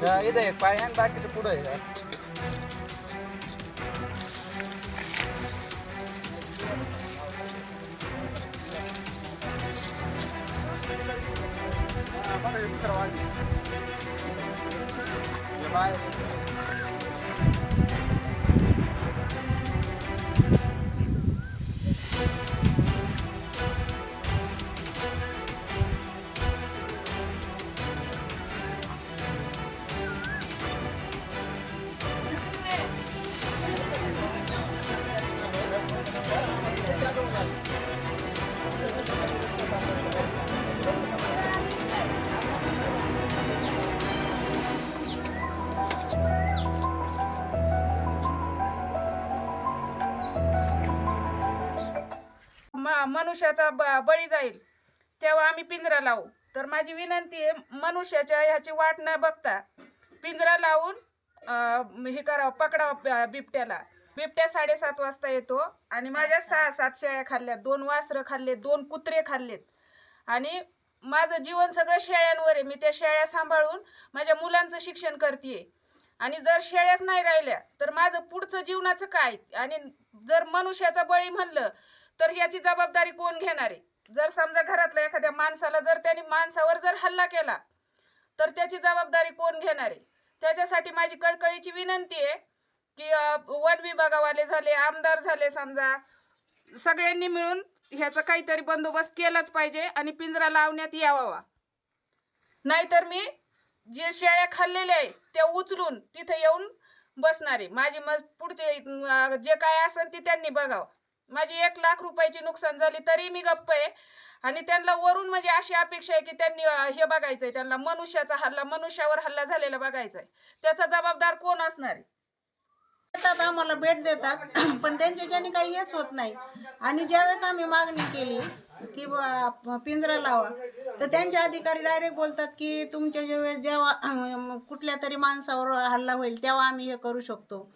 हा, इथं एक पाय आणि बाकीचं पुढं आहे. मनुष्याचा ब- बळी जाईल. तेव्हा आम्ही पिंजरा लावू. तर माझी विनंती आहे मनुष्याच्या ह्याची वाट न बघता पिंजरा लावून हे करावं पकडावं बिबट्याला. बिबट्या साडेसात वाजता येतो आणि माझ्या सहा सात. शेळ्या खाल्ल्यात दोन वासरं खाल्लेत दोन कुत्रे खाल्लेत. आणि माझं जीवन सगळं शेळ्यांवर आहे. मी त्या शेळ्या सांभाळून माझ्या मुलांचं शिक्षण करते आणि जर शेळ्याच नाही राहिल्या तर माझं पुढचं जीवनाचं काय? आणि जर मनुष्याचा बळी म्हणलं तर याची जबाबदारी कोण घेणार आहे? जर समजा घरातल्या एखाद्या माणसाला जर त्यांनी माणसावर जर हल्ला केला तर त्याची जबाबदारी कोण घेणार आहे? त्याच्यासाठी माझी कळकळीची विनंती आहे की वन विभागावाले झाले आमदार झाले समजा सगळ्यांनी मिळून ह्याचा काहीतरी बंदोबस्त केलाच पाहिजे आणि पिंजरा लावण्यात यावा नाहीतर मी जे शेळ्या खाल्लेल्या आहे त्या उचलून तिथे येऊन बसणार आहे. माझी मग पुढचे जे काय असेल ते त्यांनी बघावं. माझी एक लाख रुपयाची नुकसान झाली तरी मी गप्प आहे. आणि त्यांना वरून म्हणजे अशी अपेक्षा आहे की त्यांनी हे बघायचंय. त्यांना मनुष्याचा हल्ला मनुष्यावर हल्ला झालेला बघायचा आहे त्याचा जबाबदार कोण असणार आहे? येतात आम्हाला भेट देतात. पण त्यांच्याच्याने काही हेच होत नाही. आणि ज्यावेळेस आम्ही मागणी केली की पिंजरा लावा तर त्यांचे अधिकारी डायरेक्ट बोलतात की तुमच्या ज्यावेळेस जेव्हा कुठल्या तरी माणसावर हल्ला होईल तेव्हा आम्ही हे करू शकतो.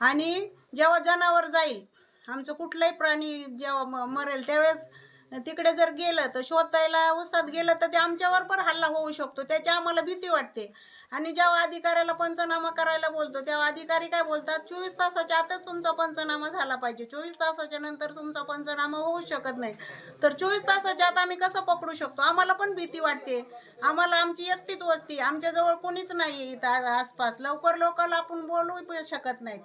आणि जेव्हा जनावर जाईल आमचं कुठलाही प्राणी जेव्हा मरेल त्यावेळेस तिकडे जर गेलं तर शोधायला उसात गेलं तर ते आमच्यावर पण हल्ला होऊ शकतो. त्याची आम्हाला भीती वाटते. आणि जेव्हा अधिकाऱ्याला पंचनामा करायला बोलतो तेव्हा अधिकारी काय बोलतात? चोवीस तासाच्या आतच तुमचा पंचनामा झाला पाहिजे. चोवीस तासाच्या नंतर तुमचा पंचनामा होऊ शकत नाही. तर चोवीस तासाच्या आत आम्ही कसं पकडू शकतो? आम्हाला पण भीती वाटते. आम्हाला आमची एकटीच वस्ती आमच्याजवळ कोणीच नाही इथं आसपास. लवकर लवकर आपण बोलू शकत नाही.